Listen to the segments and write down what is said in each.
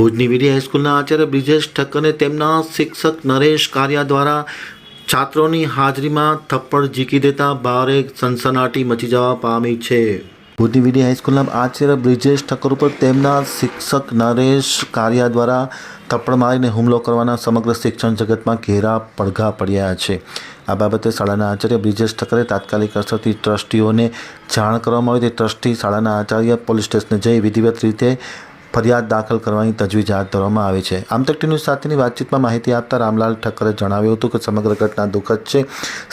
ભુજની વીડી હાઈસ્કૂલના આચાર્ય બ્રિજેશ ઠક્કરને તેમના શિક્ષક નરેશ કારિયા દ્વારા છાત્રોની હાજરીમાં થપ્પડ ઝીકી દેતા ભારે સનસનાટી મચી જવા પામી છે. ભુજની વીડી હાઈસ્કૂલના આચાર્ય બ્રિજેશ ઠક્કર ઉપર તેમના શિક્ષક નરેશ કારિયા દ્વારા થપ્પડ મારીને હુમલો કરવાના સમગ્ર શિક્ષણ જગતમાં ઘેરા પડઘા પડ્યા છે. આ બાબતે શાળાના આચાર્ય બ્રિજેશ ઠક્કરે તાત્કાલિક અસરથી ટ્રસ્ટીઓને જાણ કરવામાં આવી. તે ટ્રસ્ટી શાળાના આચાર્ય પોલીસ સ્ટેશને જઈ વિધિવત રીતે ફરિયાદ દાખલ કરવાની તજવીજ હાથ ધરવામાં આવી છે. આમ તક ન્યૂઝ સાથેની વાતચીતમાં માહિતી આપતા રામલાલ ઠક્કરે જણાવ્યું હતું કે સમગ્ર ઘટના દુઃખદ છે.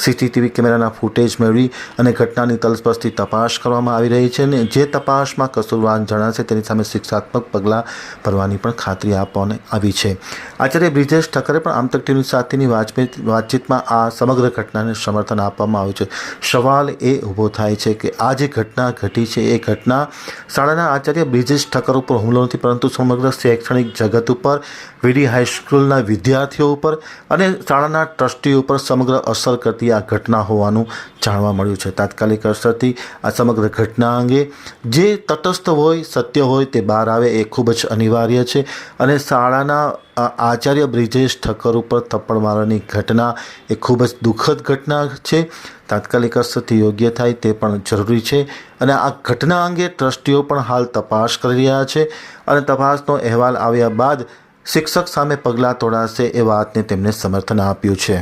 સીસીટીવી કેમેરાના ફૂટેજ મેળવી અને ઘટનાની તલસ્પર્શથી તપાસ કરવામાં આવી રહી છે અને જે તપાસમાં કસૂરવાર જણાશે તેની સામે શિક્ષાત્મક પગલાં ભરવાની પણ ખાતરી આપવામાં આવી છે. આચાર્ય બ્રિજેશ ઠક્કરે પણ આમતક ન્યૂઝ સાથેની વાતચીત વાતચીતમાં આ સમગ્ર ઘટનાને સમર્થન આપવામાં આવ્યું છે. સવાલ એ ઊભો થાય છે કે આ જે ઘટના ઘટી છે, એ ઘટના શાળાના આચાર્ય બ્રિજેશ ઠક્કર ઉપર હુમલો નથી, પરંતુ સમગ્ર શૈક્ષણિક જગત ઉપર, વીડી હાઈસ્કૂલના વિદ્યાર્થીઓ ઉપર અને શાળાના ટ્રસ્ટી ઉપર સમગ્ર અસર કરતી આ ઘટના હોવાનું જાણવા મળ્યું છે. તાત્કાલિક અસરથી આ સમગ્ર ઘટના અંગે જે તટસ્થ હોય, સત્ય હોય તે બહાર આવે એ ખૂબ જ અનિવાર્ય છે અને શાળાના આચાર્ય બ્રિજેશ ઠક્કર ઉપર થપ્પડ મારવાની ઘટના એ ખૂબ જ દુઃખદ ઘટના છે. તાત્કાલિક અસરથી યોગ્ય થાય તે પણ જરૂરી છે અને આ ઘટના અંગે ટ્રસ્ટીઓ પણ હાલ તપાસ કરી રહ્યા છે અને તપાસનો અહેવાલ આવ્યા બાદ શિક્ષક સામે પગલાં તોડાશે એ વાતને તેમણે સમર્થન આપ્યું છે.